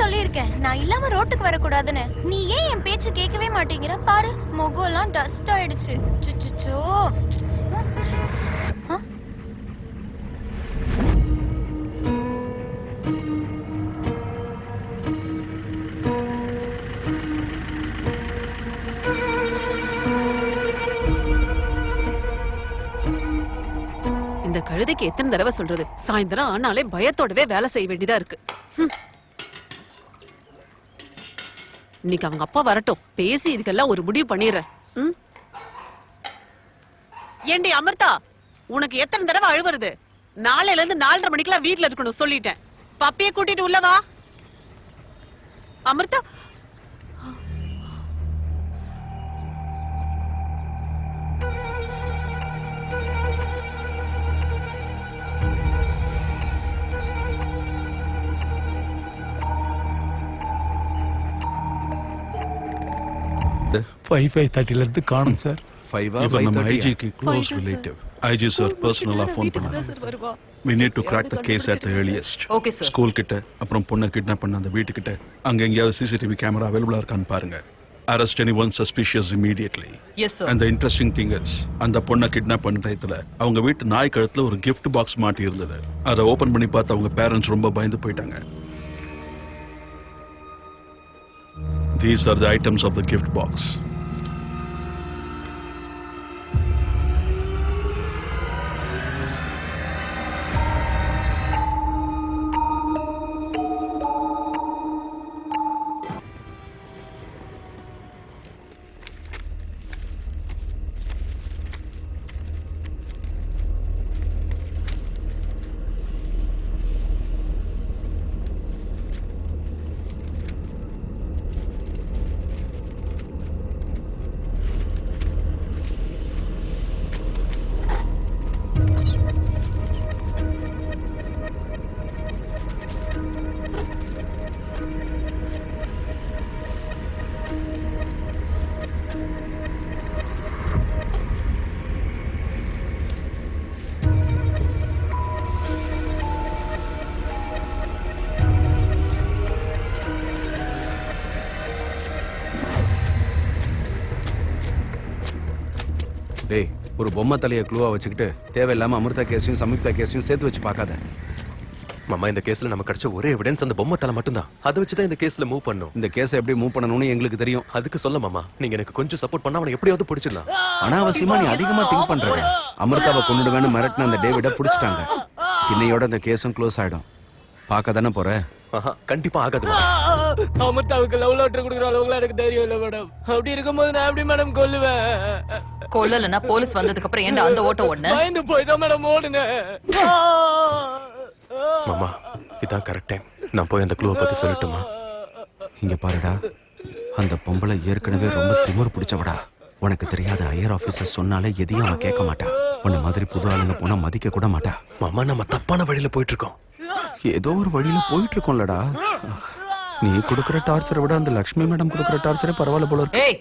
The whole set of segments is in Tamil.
சொல்லியிருக்கேன். நான் இல்லாம ரோட்டுக்கு வரக்கூடாதுன்னு. நீ ஏன் என் பேச்சு கேட்கவே மாட்டேங்கிற? பாரு முகம் எல்லாம் டஸ்ட் ஆயிடுச்சு. சுச்சுச்சோ. இந்த கழுதைக்கு எத்தனை தடவை சொல்றது? சாயந்தரம் ஆனாலே பயத்தோடவே வேலை செய்ய வேண்டியதா இருக்கு. இன்னைக்கு அவங்க அப்பா வரட்டும். பேசி இதுக்கெல்லாம் ஒரு முடிவு பண்ணிடுறேன். ம்? ஏண்டி அமிர்தா உனக்கு எத்தனை தடவை அழுவுறது? நாளையில இருந்து நாலரை மணிக்கெல்லாம் வீட்டுல இருக்கணும் சொல்லிட்டேன். பப்பிய கூட்டிட்டு உள்ளவா அமிர்தா ஃபைவ் ஃபைவ் தேர்ட்டில இருந்து காணும் சார் ஃபைவா இவர் நம்ம ஃபைவ் ஐஜிக்கு க்ளோஸ் ரிலேட்டிவ் ஐஜி சார் பர்சனலா ஃபோன் பண்ணாங்க to crack the case at the earliest. Okay, sir. School கிட்ட அப்புறம் பொண்ணை கிட்னாப் பண்ண அந்த வீட்டுக்கிட்ட. அங்க எங்கேயாவது சிசிடிவி கேமரா அவைலபிளா இருக்கான்னு பாருங்க. Immediately. Yes, sir. and the interesting thing is அந்த பொண்ணை கிட்னாப் பண்ண டயத்துல அவங்க வீட்டு நாய் கழுத்துல ஒரு gift பாக்ஸ் மாட்டி இருந்தது. அதை ஓபன் பண்ணி பார்த்து அவங்க பேரண்ட்ஸ் ரொம்ப பயந்து போயிட்டாங்க. These are the items of the gift box. ஒரு பொம்மை தலையை க்ளூவா வச்சுக்கிட்டு தேவையில்லாம அமிர்தா கேஸையும் சம்யுக்தா கேஸையும் சேர்த்து வச்சு பார்க்காத. மாமா இந்த கேஸ்ல நமக்கு கிடைச்ச ஒரே எவிடன்ஸ் அந்த பொம்மை தலை மட்டும்தான். அதை வச்சு தான் இந்த கேஸ்ல மூவ் பண்ணும் இந்த கேஸை எப்படி மூவ் பண்ணணும்னு எங்களுக்கு தெரியும். அதுக்கு சொல்ல மாமா நீங்க எனக்கு கொஞ்சம் சப்போர்ட் பண்ணா அவனை எப்படியாவது பிடிச்சிடலாம். அனாவசியமா நீ அதிகமா திங்க் பண்ற அமிர்தாவை கொண்டுடுவேன்னு மிரட்டின அந்த டேவிட புடிச்சிட்டாங்க. இன்னையோட அந்த கேஸும் க்ளோஸ் ஆயிடும். பார்க்க தானே போற? ஆஹா கண்டிப்பா ஆகாது. அமிர்தாவுக்கு லவ் லெட்டர் கொடுக்குற அளவுக்குலாம் எனக்கு தைரியம் இல்லை மேடம் அப்படி இருக்கும்போது நான் எப்படி மேடம் கொல்லுவேன்? கொல்லலன்னா போலீஸ் வந்ததுக்கு அப்புறம் ஏன்டா அந்த ஓட்ட ஓடுன? பயந்து போய் தான் மேடம் ஓடுனேன் மாமா இதான் கரெக்ட் டைம் நான் போய் அந்த க்ளூவை பத்தி சொல்லட்டுமா? இங்க பாருடா அந்த பொம்பளை ஏற்கனவே ரொம்ப திமிர் பிடிச்சவடா. உனக்கு தெரியாத ஹையர் ஆபீசர் சொன்னாலே எதையும் அவன் கேட்க மாட்டா. உன்னை மாதிரி புது ஆளுங்க போனா மதிக்க கூட மாட்டா. மாமா நம்ம தப்பான வழியில போயிட்டு இருக்கோம் ஏதோ ஒரு வழியில போயிட்டு இருக்கோம்லடா நீ கொடுக்குற டார்ச்சரை விட அந்த லக்ஷ்மி மேடம் கொடுக்குற டார்ச்சரே பரவாயில்ல போல இருக்கு. ஏய்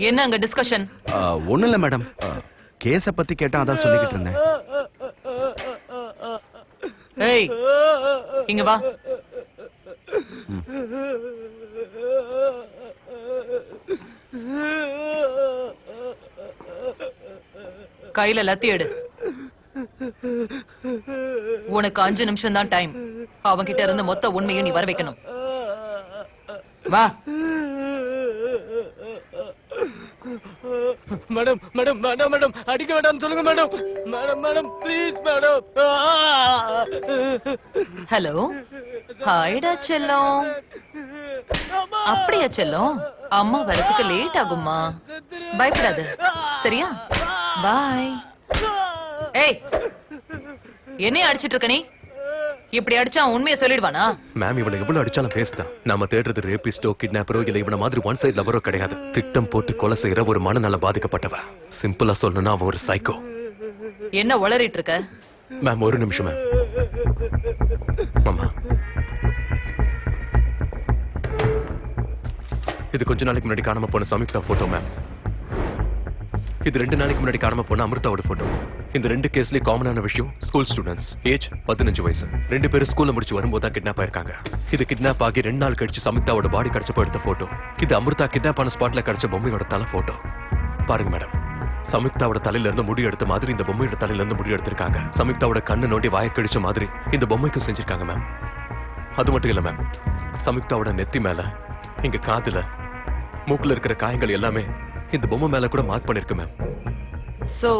என்ன அங்க டிஸ்கஷன் ஆ, ஒண்ணும் இல்ல மேடம். கேஸ பத்தி கேட்டா அதான் சொல்லிக்கிட்டு இருந்தேன். ஏய் இங்க வா. கையில லத்தி எடு. உனக்கு அஞ்சு நிமிஷம் தான் டைம் அவன்கிட்ட இருந்து மொத்த உண்மையும் நீ வர வைக்கணும் வா. மேடம் மேடம் மேடம் மேடம் அடிக்க வேண்டாம் சொல்லுங்க madam. Madam madam please madam. Hello ஹாய்டா செல்லம். அப்படியா செல்லம்? அம்மா வரதுக்கு லேட் ஆகுமா பயப்படாத சரியா? பாய் ஏய் என்னைய அடிச்சிட்டு இருக்க நீ? இப்படி அடிச்சா உண்மையை சொல்லிடுவானா? மேம் இவனை எவ்வளவு அடிச்சாலும் பேசுதான் நாம தேடுறது ரேபிஸ்டோ கிட்னாப்பரோ இல்ல இவன மாதிரி ஒன் சைடு லவரோ கிடையாது. திட்டம் போட்டு கொலை செய்யற ஒரு மனநல பாதிக்கப்பட்டவ. சிம்பிளா சொல்லணும்னா அவ ஒரு சைக்கோ என்ன உளறிட்டு இருக்க மேம் ஒரு நிமிஷம் மேம் மாமா. இது கொஞ்ச நாளைக்கு முன்னாடி காணாம போன சம்யுக்தா போட்டோ மேம் இது ரெண்டு நாளைக்கு முன்னாடி காணாம போன அமிர்தாவோட போட்டோ இந்த ரெண்டு கேஸ்லயும் காமனான விஷயம் ஸ்கூல் ஸ்டூடெண்ட்ஸ் ஏஜ் பதினஞ்சு வயசு. ரெண்டு பேரும் ஸ்கூல்ல முடிச்சு வரும்போது தான் கிட்னாப் ஆயிருக்காங்க. இது கிட்னாப் ஆகி ரெண்டு நாள் கழிச்சு சமிதாவோட பாடி கிடைச்சப்போ எடுத்த போட்டோ இது அமிர்தா கிட்னாப் ஆன ஸ்பாட்ல கிடைச்ச பொம்மையோட தலை போட்டோ பாருங்க மேடம் சமிக்தாவோட தலையில இருந்து முடி எடுத்த மாதிரி இந்த பொம்மையோட தலையில இருந்து முடி எடுத்திருக்காங்க. சமிக்தாவோட கண்ணு நோண்டி வாயை கடிச்ச மாதிரி இந்த பொம்மைக்கும் செஞ்சிருக்காங்க மேம் அது மட்டும் இல்ல மேம் சமிக்தாவோட நெத்தி மேல இங்க காதுல மூக்குல இருக்கிற காயங்கள் எல்லாமே இந்த பொம்மை மேல கூட மார்க் பண்ணிருக்கு மேம் சோ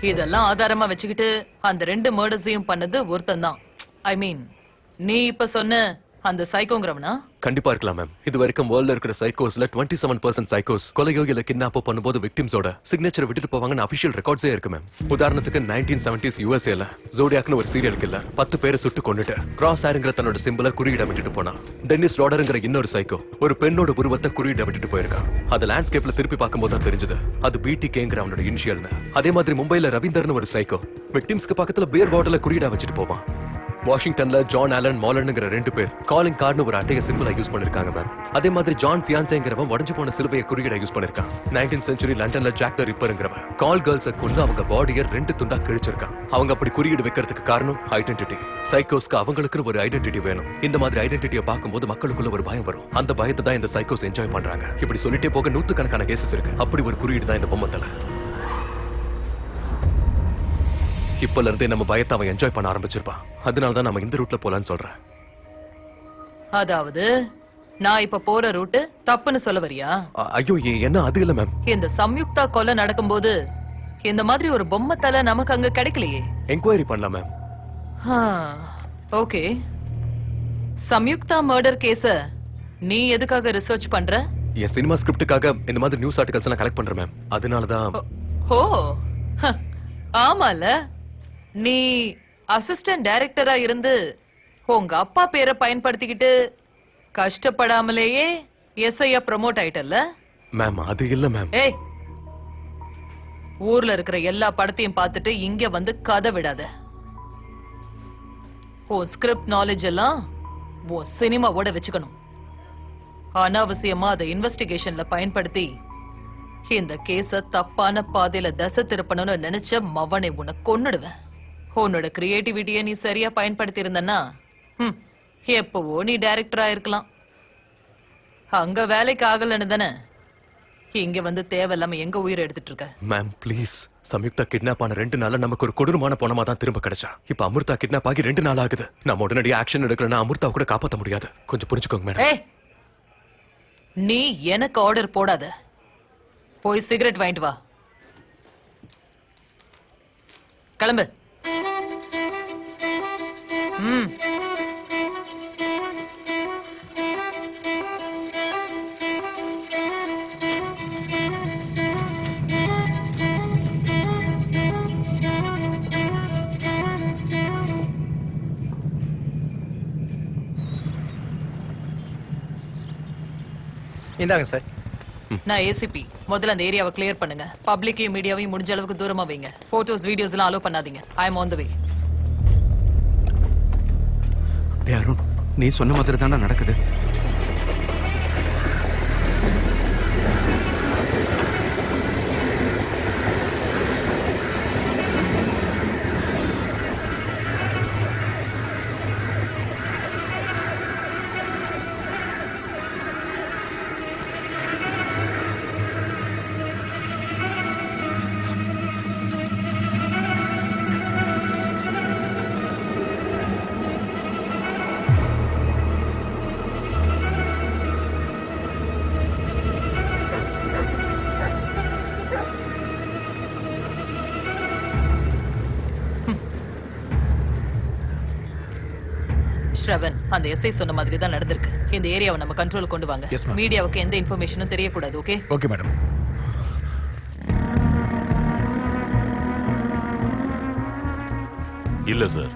இதெல்லாம் ஆதாரமா வச்சுக்கிட்டு அந்த ரெண்டு மர்டர்ஸையும் பண்ணது ஒருத்தன் தான். ஐ மீன் நீ இப்ப சொன்ன அந்த சைக்கோங்கிறவனா கண்டிப்பா இருக்கலாம் மேம் இது வரைக்கும் வேர்ல்ட்ல இருக்கிற சைக்கோஸ்ல டுவெண்ட்டி செவன் பர்சன்ட் சைக்கோஸ் கொலையோ இல்ல கிட்னாப்போ பண்ணும்போது விக்டிம்ஸோட சிக்னேச்சர் விட்டுட்டு போவாங்கன்னு அபிஷியல் ரெக்கார்ட்ஸே இருக்கு மேம் உதாரணத்துக்கு நைன்டீன் செவன்டிஸ் யூஎஸ்ஏல ஜோடியாக்னு ஒரு சீரியல் கில்லர் பத்து பேரை சுட்டு கொண்டுட்டு கிராஸ் ஆருங்கிற தன்னோட சிம்பிள குறியிட விட்டுட்டு போனா டென்னிஸ் ரோடருங்கிற இன்னொரு சைக்கோ ஒரு பெண்ணோட உருவத்தை குறியிட விட்டுட்டு போயிருக்கான். அது லேண்ட்ஸ்கேப்ல திருப்பி பார்க்கும்போது தான் தெரிஞ்சது. அது பிடி கேங்கிற அவனோட இனிஷியல்னு அதே மாதிரி மும்பைல ரவீந்தர்னு ஒரு சைக்கோ விக்டிம்ஸ்க்கு பக்கத்துல பியர் பாட்டில குறியிட வச்சுட்டு போவான். வாஷிங்டன்ல ஜான் ஆலன் மாலனுங்கிற ரெண்டு பேர் காலிங் கார்டு ஒரு அட்டையை சிம்பிளா யூஸ் பண்ணிருக்காங்க மேம் அதே மாதிரி ஜான் ஃபியான்சேங்கிறவன் உடஞ்சு போன சிலுவையை குறியீடா யூஸ் பண்ணிருக்கான். நைன்டீன் சென்ச்சுரி லண்டன்ல ஜாக் த ரிப்பருங்கிறவன் கால் கேர்ள்ஸை கொண்டு அவங்க பாடியை ரெண்டு துண்டா கிழிச்சிருக்கான். அவங்க அப்படி குறியீடு வைக்கிறதுக்கு காரணம் ஐடென்டிட்டி சைக்கோஸ்க்கு அவங்களுக்குன்னு ஒரு ஐடென்டிட்டி வேணும். இந்த மாதிரி ஐடென்டிட்டியை பார்க்கும்போது மக்களுக்குள்ள ஒரு பயம் வரும். அந்த பயத்தை தான் இந்த சைக்கோஸ் என்ஜாய் பண்றாங்க. இப்படி சொல்லிட்டே போக நூத்துக்கணக்கான கேசஸ் இருக்கு. அப்படி ஒரு குறியீடு தான் இந்த பொம்மத்துல இப்பல இருந்தே நம்ம பயத்தை அவன் என்ஜாய் பண்ண ஆரம்பிச்சிருப்பான். அதனால தான் நம்ம இந்த ரூட்ல போலான்னு சொல்றேன். அதாவது நான் இப்ப போற ரூட்டு தப்புன்னு சொல்ல வரியா? அ- ஐயோ ஏ- என்ன அது இல்ல மேம் இந்த சம்யுக்தா கொலை நடக்கும்போது இந்த மாதிரி ஒரு பொம்மை தலை நமக்கு அங்க கிடைக்கலையே. என்கொயரி பண்ணலாம் மேம் ஓகே. சம்யுக்தா மர்டர் கேஸ நீ எதுக்காக ரிசர்ச் பண்ற? என் சினிமா ஸ்கிரிப்டுக்காக இந்த மாதிரி நியூஸ் ஆர்டிகல்ஸ் எல்லாம் கலெக்ட் பண்றேன் மேம் அதனால தான் ஓ ஹ, ஆமால. நீ அசிஸ்டன்ட் டைரக்டரா இருந்து உங்க அப்பா பேரை பயன்படுத்திக்கிட்டு கஷ்டப்படாமலேயே எஸ்ஐயா ப்ரமோட் ஆயிட்டல்ல? மேம் அது இல்ல மேம் ஏய் ஊர்ல இருக்கிற எல்லா படத்தையும் பார்த்துட்டு இங்க வந்து கதை விடாத. உன் ஸ்கிரிப்ட் நாலேஜ் எல்லாம் உன் சினிமாவோட வச்சுக்கணும். அனாவசியமா அதை இன்வெஸ்டிகேஷன்ல பயன்படுத்தி இந்த கேஸ தப்பான பாதையில தசை திருப்பணும்னு நினைச்ச மவனை உன்னை கொன்னுடுவேன். உன்னோட கிரியேட்டிவிட்டியை நீ சரியா பயன்படுத்தி இருந்தன்னா எப்பவோ நீ டைரக்டரா இருக்கலாம் அங்க வேலைக்கு ஆகலன்னு தானே? இங்க வந்து தேவையில்லாம எங்க உயிரை எடுத்துட்டு இருக்க? மேம் ப்ளீஸ் சம்யுக்தா கிட்னாப் ஆன ரெண்டு நாள்ல நமக்கு ஒரு கொடூரமான பணமா தான் திரும்ப கிடைச்சா. இப்ப அமிர்தா கிட்னாப் ஆகி ரெண்டு நாள் ஆகுது. நம்ம உடனடியே ஆக்ஷன் எடுக்கலன்னா அமிர்தா கூட காப்பாத்த முடியாது. கொஞ்சம் புரிஞ்சுக்கோங்க மேடம் நீ எனக்கு ஆர்டர் போடாத. போய் சிகரெட் வாங்கிட்டு வா. கிளம்பு. இந்தாங்க சார். நான் ஏசிபி முதல்ல அந்த ஏரியாவை கிளியர் பண்ணுங்க. பப்ளிக்கையும் மீடியாவையும் முடிஞ்ச அளவுக்கு தூரமா வைங்க. போட்டோஸ் வீடியோஸ் எல்லாம் அலோ பண்ணாதீங்க. ஐ எம் ஆன் த வே டேய் அருண் நீ சொன்ன மாதிரி தானே நடக்குது. அந்த எஸ்ஐ சொன்ன மாதிரி தான் நடந்திருக்கு. இந்த ஏரியாவை நம்ம கண்ட்ரோல் கொண்டு வாங்க. Yes, ma'am. மீடியாவுக்கு எந்த இன்ஃபர்மேஷனும் தெரியக்கூடாது ஓகே ஓகே மேடம் இல்ல சார்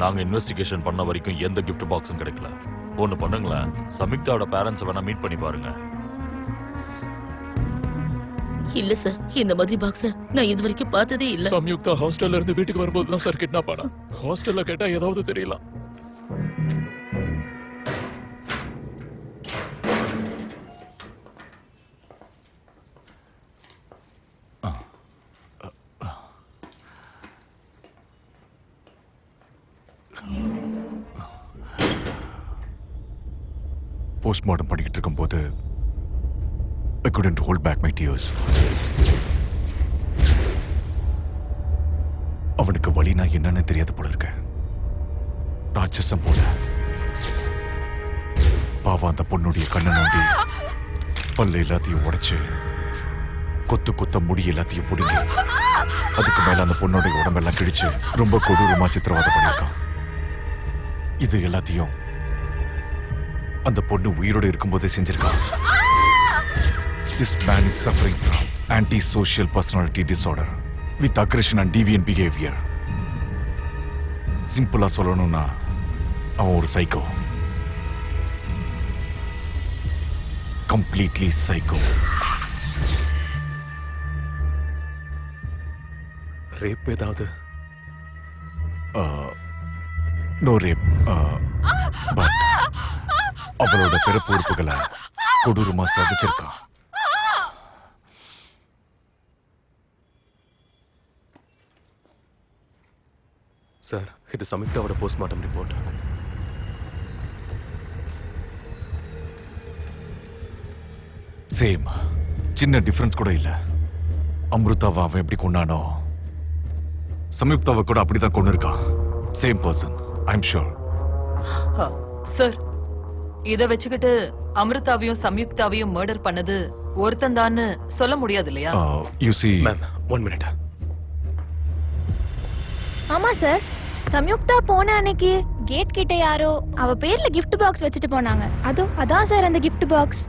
நாங்க இன்வெஸ்டிகேஷன் பண்ண வரைக்கும் எந்த கிஃப்ட் பாக்ஸும் கிடைக்கல. ஒன்னு பண்ணுங்களேன். சமிக்தாவோட பேரண்ட்ஸ் வேணா மீட் பண்ணி பாருங்க. இல்ல சார் இந்த மாதிரி பாக்ஸ நான் இது வரைக்கும் பார்த்ததே இல்ல. சம்யுக்தா ஹாஸ்டல்ல இருந்து வீட்டுக்கு வரும்போது தான் சார் கிட்னாப் ஆனா. ஹாஸ்டல்ல கேட்டா ஏதாவது தெரியல போஸ்ட்மார்ட்டம் பண்ணிக்கிட்டு இருக்கும்போது I couldn't hold back my tears அவனுக்கு வழினா என்னன்னு தெரியாது போல இருக்க. ராட்சசம் போல. பாவம் அந்த பொண்ணுடைய கண்ணை நோண்டி பல்ல எல்லாத்தையும் உடைச்சு கொத்து கொத்த முடி எல்லாத்தையும் புடுங்கி அதுக்கு மேல அந்த பொண்ணுடைய உடம்பெல்லாம் கிழிச்சு ரொம்ப கொடூரமா சித்திரவாதம் பண்ணியிருக்கான். இது எல்லாத்தையும் அந்த பொண்ணு உயிரோடு இருக்கும்போதே செஞ்சிருக்கான். This man is suffering from anti social personality disorder with aggression and deviant behaviour சிம்பிளா சொல்லணும்னா அவன் ஒரு சைக்கோ கம்ப்ளீட்லி சைக்கோ ரேப் ஏதாவது? நோ ரேப் பட் அவளோட பிறப்பு உறுப்புகளை கொடூரமா சதிச்சிருக்கான் சார் இது சமிக்தாவோட போஸ்ட்மார்ட்டம் ரிப்போர்ட் சேம் சின்ன டிஃபரன்ஸ் கூட இல்ல. அம்ருதாவை அவன் எப்படி கொண்டானோ சம்யுக்தாவை கூட அப்படிதான் கொண்டு இருக்கான் same person I am sure sir இத வச்சுக்கிட்டு அமிர்தாவையும் சம்யுக்தாவையும் மர்டர் பண்ணது ஒருத்தன் சொல்ல முடியாது இல்லையா? You see ma'am one minute ஆமா சார் சம்யுக்தா போன அன்னைக்கு கேட் கிட்ட யாரோ அவ பேர்ல கிஃப்ட் பாக்ஸ் வச்சுட்டு போனாங்க. அதோ அதான் சார் அந்த கிஃப்ட் பாக்ஸ்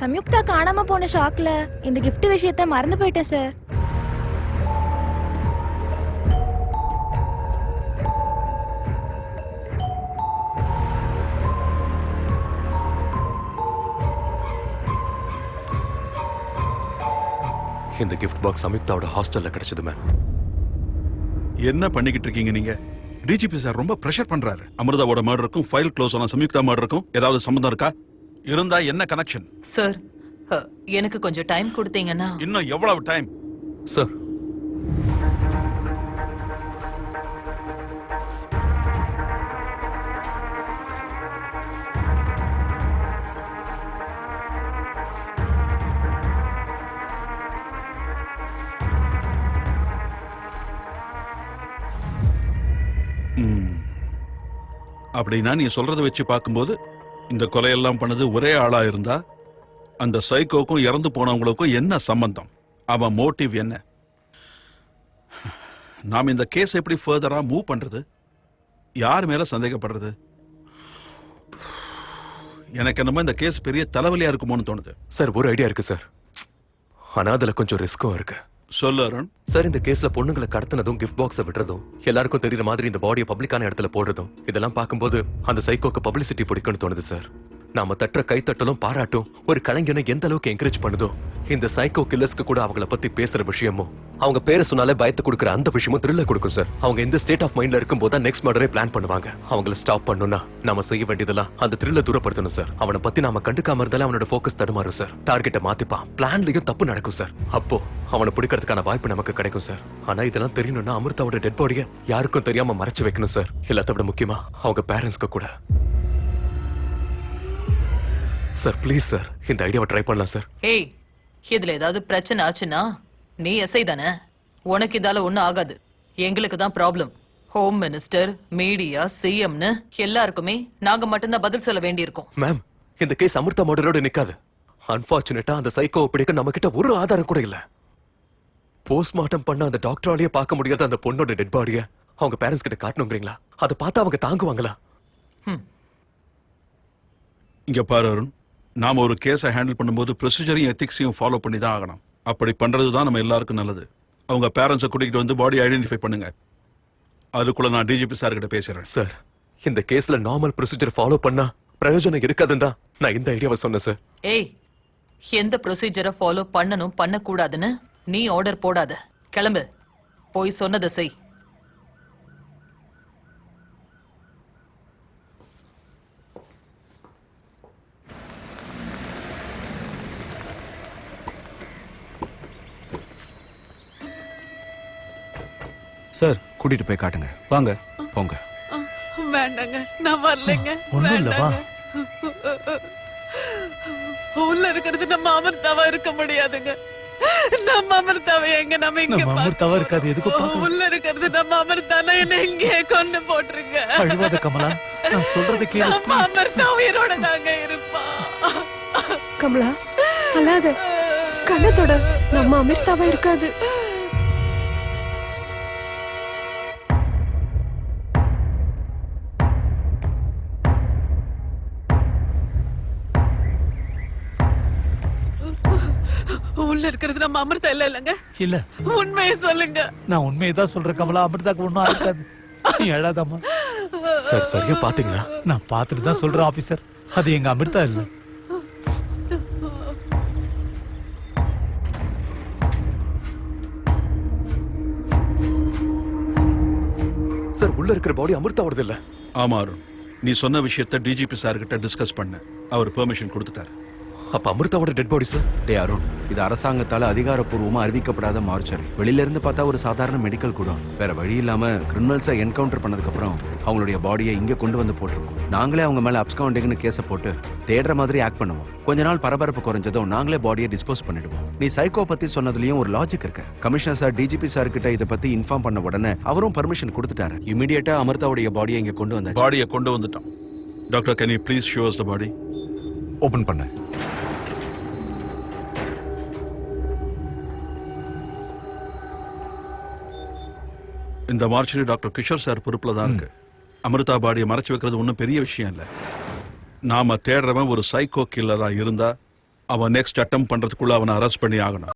சம்யுக்தா காணாம போன ஷாக்ல இந்த gift விஷயத்த மறந்து போயிட்டேன் சார் இந்த கிஃப்ட் பாக்ஸ் சமிக்தாவோட ஹாஸ்டல்ல கிடைச்சது மேம் என்ன பண்ணிக்கிட்டு இருக்கீங்க நீங்க? டிஜிபி சார் ரொம்ப பிரஷர் பண்றாரு. அமிர்தாவோட மர்டருக்கும் ஃபைல் க்ளோஸ் ஆன சம்யுக்தா மர்டருக்கும் ஏதாவது சம்மந்தம் இருக்கா? இருந்தா என்ன கனெக்ஷன் சார் எனக்கு கொஞ்சம் டைம் கொடுத்தீங்கன்னா. இன்னும் எவ்வளவு டைம் சார் அப்படின்னா நீ சொல்றதை வச்சு பார்க்கும்போது இந்த கொலையெல்லாம் பண்ணது ஒரே ஆளா இருந்தா அந்த சைக்கோக்கும் இறந்து போனவங்களுக்கும் என்ன சம்பந்தம்? அவன் மோட்டிவ் என்ன? நாம் இந்த கேஸ் எப்படி ஃபர்தரா மூவ் பண்றது? யார் மேல சந்தேகப்படுறது? எனக்கு என்னமோ இந்த கேஸ் பெரிய தலைவலியா இருக்குமோன்னு தோணுது. சார் ஒரு ஐடியா இருக்கு சார். ஆனா அதுல கொஞ்சம் ரிஸ்க்கும் இருக்கு. சொல்லு அருண். சார் இந்த கேஸ்ல பொண்ணுங்களை கடத்தினதும் கிஃப்ட் பாக்ஸை விடுறதும் எல்லாருக்கும் தெரியுற மாதிரி இந்த பாடியை பப்ளிக்கான இடத்துல போடுறதும் இதெல்லாம் பார்க்கும்போது அந்த சைக்கோக்கு பப்ளிசிட்டி பிடிக்கும்னு தோணுது சார் நாம தட்டுற கைத்தட்டலும் பாராட்டும். ஒரு கலைஞனை எந்த அளவுக்கு என்கரேஜ் பண்ணுதோ இந்த சைக்கோ கில்லர்ஸ்க்கு கூட அவங்கள பத்தி பேசுற விஷயமும் அவங்க பேரை சொன்னாலே பயத்தை கொடுக்குற அந்த விஷயமும் த்ரில்ல கொடுக்கும் சார் அவங்க இந்த ஸ்டேட் ஆஃப் மைண்ட்ல இருக்கும்போது தான் நெக்ஸ்ட் மர்டரே பிளான் பண்ணுவாங்க. அவங்கள ஸ்டாப் பண்ணணும்னா நாம செய்ய வேண்டியதெல்லாம் அந்த த்ரில்ல தூரப்படுத்தணும் சார் அவனை பத்தி நாம கண்டுக்காம இருந்தாலே அவனோட ஃபோக்கஸ் தடுமாறும் சார் டார்கெட்டை மாத்திப்பான். பிளான்லயும் தப்பு நடக்கும் சார் அப்போ அவனை பிடிக்கிறதுக்கான வாய்ப்பு நமக்கு கிடைக்கும் சார் ஆனா இதெல்லாம் தெரியணும்னா அமிர்தாவோட டெட் பாடியை யாருக்கும் தெரியாம மறைச்சு வைக்கணும் சார் எல்லாத்த விட முக்கியமா அவங்க பேரண்ட்ஸ்க்கு கூட. சார் ப்ளீஸ் சார் இந்த ஐடியாவை ட்ரை பண்ணலாம் சார் ஏய் இதுல ஏதாவது பிரச்சனை ஆச்சுன்னா நீ எஸ்ஐ தானே? உனக்கு இதால ஒண்ணும் ஆகாது. எங்களுக்கு தான் ப்ராப்ளம் ஹோம் மினிஸ்டர் மீடியா சிஎம்னு எல்லாருக்குமே நாங்க மட்டும்தான் பதில் சொல்ல வேண்டியிருக்கோம். மேம் இந்த கேஸ் அமிர்தா மர்டரோட நிக்காது. அன்பார்ச்சுனேட்டா அந்த சைக்கோ பிடிக்க நம்ம கிட்ட ஒரு ஆதாரம் கூட இல்ல. போஸ்ட்மார்ட்டம் பண்ண அந்த டாக்டராலேயே பார்க்க முடியாத அந்த பொண்ணோட டெட் பாடிய அவங்க பேரண்ட்ஸ் கிட்ட காட்டணுங்கிறீங்களா? அதை பார்த்தா அவங்க தாங்குவாங்களா? இங்க பாரு அருண். நாம ஒரு கேஸை ஹேண்டில் பண்ணும்போது ப்ரொசீஜரையும் எத்திக்ஸையும் ஃபாலோ பண்ணி தான் ஆகணும். அப்படி பண்றது தான் நம்ம எல்லாருக்கும் நல்லது. அவங்க பேரண்ட்ஸை கூட்டிகிட்டு வந்து பாடி ஐடென்டிஃபை பண்ணுங்க. அதுக்குள்ள நான் டிஜிபி சார் கிட்ட பேசுறேன். சார் இந்த கேஸ்ல நார்மல் ப்ரொசீஜர் ஃபாலோ பண்ணா பிரயோஜனம் இருக்காதுன்னு தான் நான் இந்த ஐடியாவை சொன்னேன் சார் ஏய் எந்த ப்ரொசீஜரை ஃபாலோ பண்ணணும் பண்ணக்கூடாதுன்னு நீ ஆர்டர் போடாத. கிளம்பு. போய் சொன்னதை செய். சார். கூட்டிட்டு போய் காட்டுங்க. வாங்க. போங்க. வேண்டாங்க நான் வரலைங்க. ஒண்ணும் இல்ல, வா. உள்ள இருக்கிறது நம்ம அமிர்தாவா இருக்க முடியாதுங்க. நம்ம அமிர்தாவை எங்க நம்ம இங்க நம்ம அமிர்தாவா இருக்காது, எதுக்கு? உள்ள இருக்கிறது நம்ம அமிர்தானா? என்ன இங்கே கொண்டு போட்டுருங்க. அழுவாத கமலா நான் சொல்றத கேளு நம்ம அமிர்தா உயிரோட தாங்க இருப்பா. கமலா அழாத. கண்ணத்தோட நம்ம அமிர்தாவா இருக்காது. இருக்கிறது நம்ம அமிர்தா இல்ல இல்லங்க? இல்ல. உண்மையை சொல்லுங்க. நான் உண்மையை தான் சொல்றேன் கமலா. அமிர்தாக்கு ஒண்ணும் ஆகாது. நீ அழாதம்மா. சார் சரியா பாத்தீங்களா? நான் பார்த்துட்டு தான் சொல்றேன் ஆபீசர். அது எங்க அமிர்தா இல்ல. சார் உள்ள இருக்கிற பாடி அமிர்தாவோடது இல்ல? ஆமா அருண். நீ சொன்ன விஷயத்த டிஜிபி சார் கிட்ட டிஸ்கஸ் பண்ண. அவர் பெர்மிஷன் கொடுத்துட்டாரு. அப்ப அமிர்தாவோட டெட் பாடி சார் டே அருண் இது அரசாங்கத்தால அதிகாரப்பூர்வமா அறிவிக்கப்படாத மார்ச்சரி. வெளியில இருந்து பார்த்தா ஒரு சாதாரண மெடிக்கல் கூட வேற வழி இல்லாம கிரிமினல்ஸை என்கவுண்டர் பண்ணதுக்கு அப்புறம் அவங்களுடைய பாடியை இங்க கொண்டு வந்து போட்டிருக்கோம். நாங்களே அவங்க மேல அப்ஸ்காண்டிங்னு கேஸை போட்டு தேடுற மாதிரி ஆக்ட் பண்ணுவோம். கொஞ்ச நாள் பரபரப்பு குறைஞ்சதும் நாங்களே பாடியை டிஸ்போஸ் பண்ணிடுவோம். நீ சைக்கோ பத்தி சொன்னதுலயும் ஒரு லாஜிக் இருக்கு. கமிஷனர் சார் டிஜிபி சார் கிட்ட இதை பத்தி இன்ஃபார்ம் பண்ண உடனே அவரும் பர்மிஷன் கொடுத்துட்டாரு. இமீடியட்டா அமிர்தாவுடைய பாடியை இங்க கொண்டு வந்தாச்சு. பாடியை கொண்டு வந்துட்டோம். Doctor can you please shows the body open பண்ண. இந்த மார்ச்சரி டாக்டர் கிஷோர் சார் பொறுப்பில் தான் இருக்கு. அமிர்தா பாடியை மறைச்சு வைக்கிறது ஒன்றும் பெரிய விஷயம் இல்லை. நாம தேடுறவன் ஒரு சைக்கோ கில்லராக இருந்தா அவன் நெக்ஸ்ட் அட்டம் பண்றதுக்குள்ள அவனை அரெஸ்ட் பண்ணி ஆகணும்.